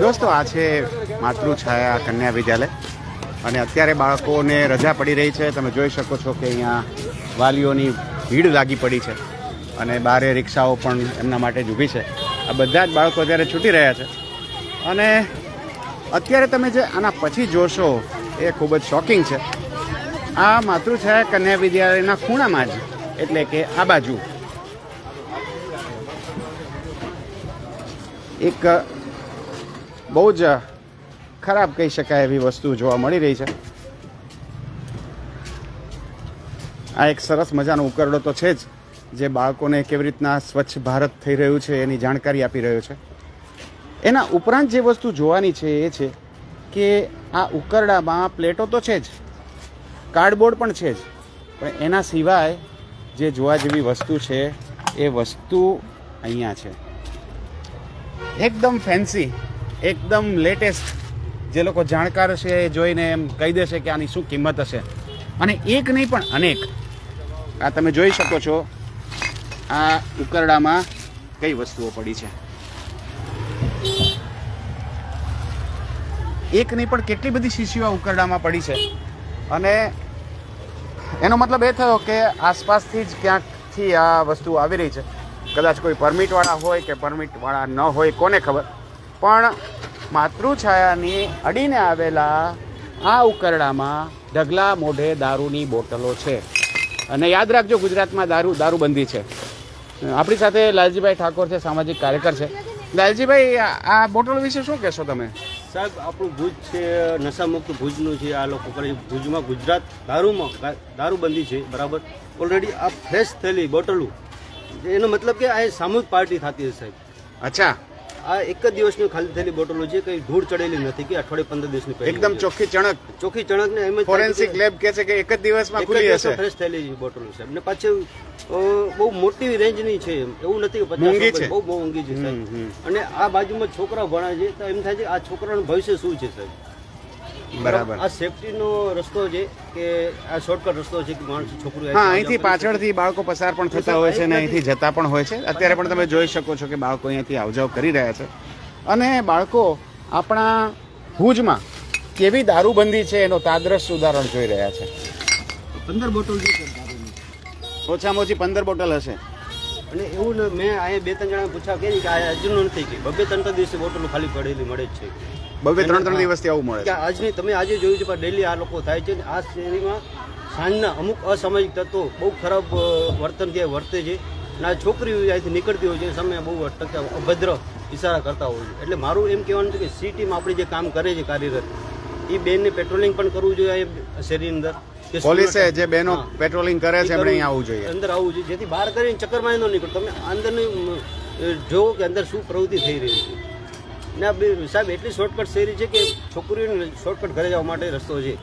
દોસ્તો, આ છે માતૃછાયા કન્યા વિદ્યાલય અને અત્યારે બાળકોને રજા પડી રહી છે. તમે જોઈ શકો છો કે અહીંયા વાલીઓની ભીડ લાગી પડી છે અને બારે રિક્ષાઓ પણ એમના માટે જ ઊભી છે. આ બધા જ બાળકો અત્યારે છૂટી રહ્યા છે. અને અત્યારે તમે જે આના પછી જોશો, એ ખૂબ જ શોકિંગ છે. આ માતૃછાયા કન્યા વિદ્યાલયના ખૂણામાં જ, એટલે કે આ બાજુ એક બહુ જ ખરાબ કહી શકાય એવી વસ્તુ જોવા મળી રહી છે. આ એક સરસ મજાનો ઉકરડો તો છે જ, જે બાળકોને કેવી રીતના સ્વચ્છ ભારત થઈ રહ્યું છે એની જાણકારી આપી રહ્યો છે. એના ઉપરાંત જે વસ્તુ જોવાની છે એ છે કે આ ઉકરડામાં પ્લેટો તો છે જ, કાર્ડબોર્ડ પણ છે જ, પણ એના સિવાય જે જોવા જેવી વસ્તુ છે એ વસ્તુ અહીંયા છે. એકદમ ફેન્સી એકદમ લેટેસ્ટ જે લોકો જાણકાર છે એ જોઈને એમ કહી દેશે કે આની શું કિંમત હશે. અને એક નહીં પણ અનેક. આ તમે જોઈ શકો છો, આ ઉકરડામાં કઈ વસ્તુઓ પડી છે. એક નહીં પણ કેટલી બધી શીશીઓ ઉકરડામાં પડી છે. અને એનો મતલબ એ થયો કે આસપાસથી જ ક્યાંકથી આ વસ્તુ આવી રહી છે. કદાચ કોઈ પરમિટવાળા હોય કે પરમિટવાળા ન હોય, કોને ખબર? પણ માતૃછાયાની અડીને આવેલા આ ઉકરડામાં ઢગલા મોઢે દારૂની બોટલો છે. અને યાદ રાખજો, ગુજરાતમાં દારૂ, દારૂબંધી છે. આપણી સાથે લાલજીભાઈ ઠાકોર છે, સામાજિક કાર્યકર છે. લાલજીભાઈ, આ- બોટલ વિશે શું કહેશો તમે? સાહેબ, આપણું ભુજ છે, નશામુક્ત ભુજનું છે, આ લોકો કરે ભુજમાં ગુજરાત દારૂમાં, દારૂબંધી છે, બરાબર? ઓલરેડી આ ફ્રેશ થયેલી બોટલો. એનો મતલબ કે આ સામૂહિક પાર્ટી થતી હશે. સાહેબ અચ્છા. આ એક જ દિવસની ખાલી થયેલી બોટલો છે કંઈ ધૂળ ચડેલી નથી કે અઠવાડિયે પંદર દિવસની એકદમ ચોખ્ખી ચણક. ચોખ્ખી ચણક ને એમ ફોરેન્સિક લેબ કહે છે કે એક જ દિવસમાં ખુલી હશે. ફ્રેશ થયેલી બોટલો સાહેબ અને પાછી બહુ મોટી રેન્જની છે એવું નથી કે મોંઘી છે. બહુ બહુ મોંઘી છે સાહેબ. અને આ બાજુમાં છોકરા ભણે છે તો એમ થાય છે આ છોકરાનું ભવિષ્ય શું છે સાહેબ? બરાબર. આ સેફટીનો રસ્તો છે કે આ શોર્ટકટ રસ્તો છે કે માણસ છોકરું હા અહીંથી પાછળથી બાળકો પસાર પણ થતા હોય છે અને અહીંથી જતા પણ હોય છે. અત્યારે પણ તમે જોઈ શકો છો કે બાળકો અહીંયાથી આવજાવ કરી રહ્યા છે. અને બાળકો આપણા ભુજમાં કેવી દારૂબંધી છે એનો તાદ્રશ ઉદાહરણ જોઈ રહ્યા છે. પંદર બોટલ છે ઓછામાં ઓછી પંદર બોટલ હશે. અને એવું ને મેં અહીંયા બે ત્રણ જણા પૂછ્યા કે કે આ હજુનું નથી કે. બબે ત્રણ ત્રણ દિવસે બોટલો ખાલી પડેલી મળે જ છે. બબે ત્રણ ત્રણ દિવસથી આવું મળે કે આજની તમે આજે જોયું છે પણ ડેલી આ લોકો થાય છે ને આ શેરીમાં સાંજના અમુક અસામાજિક તત્વો બહુ ખરાબ વર્તન કે વર્તે છે. અને આ છોકરીઓ અહીંથી નીકળતી હોય છે સમય બહુ અટકતા અભદ્ર ઇશારા કરતા હોય છે. એટલે મારું એમ કહેવાનું છે કે સી ટીમ આપણી જે કામ કરે છે કાર્યરત એ બેનને પેટ્રોલિંગ પણ કરવું જોઈએ આ શેરીની અંદર. પોલીસે જે બહેનો પેટ્રોલિંગ કરે છે એમણે અહીંયા આવવું જોઈએ. અંદર આવવું જોઈએ. જેથી બહાર કરીને ચક્કરમાં ન નીકળો. તમે અંદરની જોવો કે અંદર શું પ્રવૃત્તિ થઈ રહી છે. ને સાહેબ એટલી શોર્ટકટ શેરી છે કે છોકરીઓને શોર્ટકટ ઘરે જવા માટે રસ્તો છે.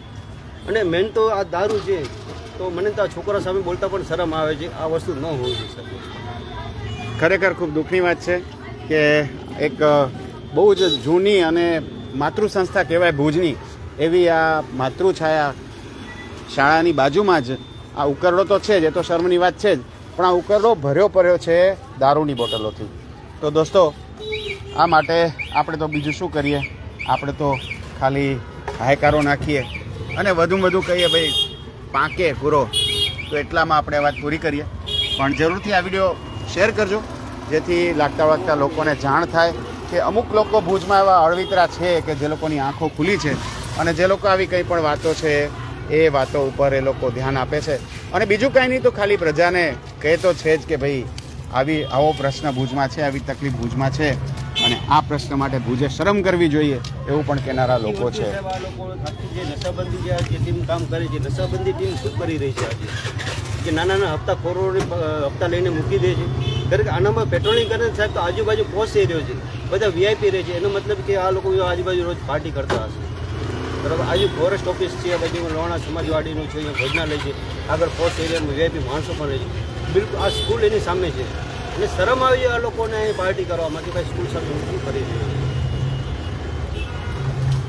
અને મેન તો આ દારૂ છે તો મને તો આ છોકરા સામે બોલતા પણ શરમ આવે છે. આ વસ્તુ ન હોવી જોઈએ સાહેબ. ખરેખર ખૂબ દુઃખની વાત છે કે એક બહુ જ જૂની અને માતૃ સંસ્થા કહેવાય ભુજની એવી આ માતૃછાયા શાળાની બાજુમાં જ. આ ઉકરડો તો છે જ, એ તો શર્મની વાત છે જ. પણ આ ઉકરડો ભર્યો ભર્યો છે દારૂની બોટલોથી. તો દોસ્તો, આ માટે આપણે તો બીજું શું કરીએ? આપણે તો ખાલી હાયકારો નાખીએ. અને વધુ વધુ કહીએ, ભાઈ, પાકે પૂરો. તો એટલામાં આપણે વાત પૂરી કરીએ. પણ જરૂરથી આ વીડિયો શેર કરજો, જેથી લાગતા વાગતા લોકોને જાણ થાય કે અમુક લોકો ભુજમાં એવા અળવિતરા છે કે જે લોકોની આંખો ખુલી છે. અને જે લોકો આવી કંઈ પણ વાતો છે એ વાતો ઉપર એ લોકો ધ્યાન આપે છે. અને બીજું કાંઈ નહીં, તો ખાલી પ્રજાને કહે તો છે જ કે ભાઈ, આવી આવો પ્રશ્ન ભુજમાં છે, આવી તકલીફ ભુજમાં છે. અને આ પ્રશ્ન માટે ભુજે શરમ કરવી જોઈએ એવું પણ કહેનારા લોકો છે. જે નશાબંધી જે ટીમ કામ કરે છે, નશાબંધી ટીમ શું કરી રહી છે કે નાના નાના હપ્તા ખોરોની હપ્તા લઈને મૂકી દે છે. દરેક આનામાં પેટ્રોલિંગ કરે સાહેબ, તો આજુબાજુ પહોંચી રહ્યો છે. બધા વીઆઈપી રહે છે. એનો મતલબ કે આ લોકો આજુબાજુ રોજ પાર્ટી કરતા હશે. બરાબર? આજે ફોરેસ્ટ ઓફિસ છે બાજુ લોણા સમાજવાડીનું છે, અહીંયા ભોજનાલય છે, આગળ પોસ્ટ એરિયામાં વીઆઈપી માણસો પણ રહે છે. બિલકુલ, આ સ્કૂલ એની સામે છે. અને શરમ આવી આ લોકોને પાર્ટી કરવામાં કે ભાઈ સ્કૂલ સાથે શું કરી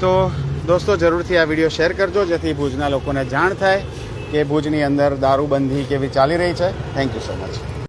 તો દોસ્તો, જરૂરથી આ વીડિયો શેર કરજો, જેથી ભુજના લોકોને જાણ થાય કે ભુજની અંદર દારૂબંધી કેવી ચાલી રહી છે. Thank you so much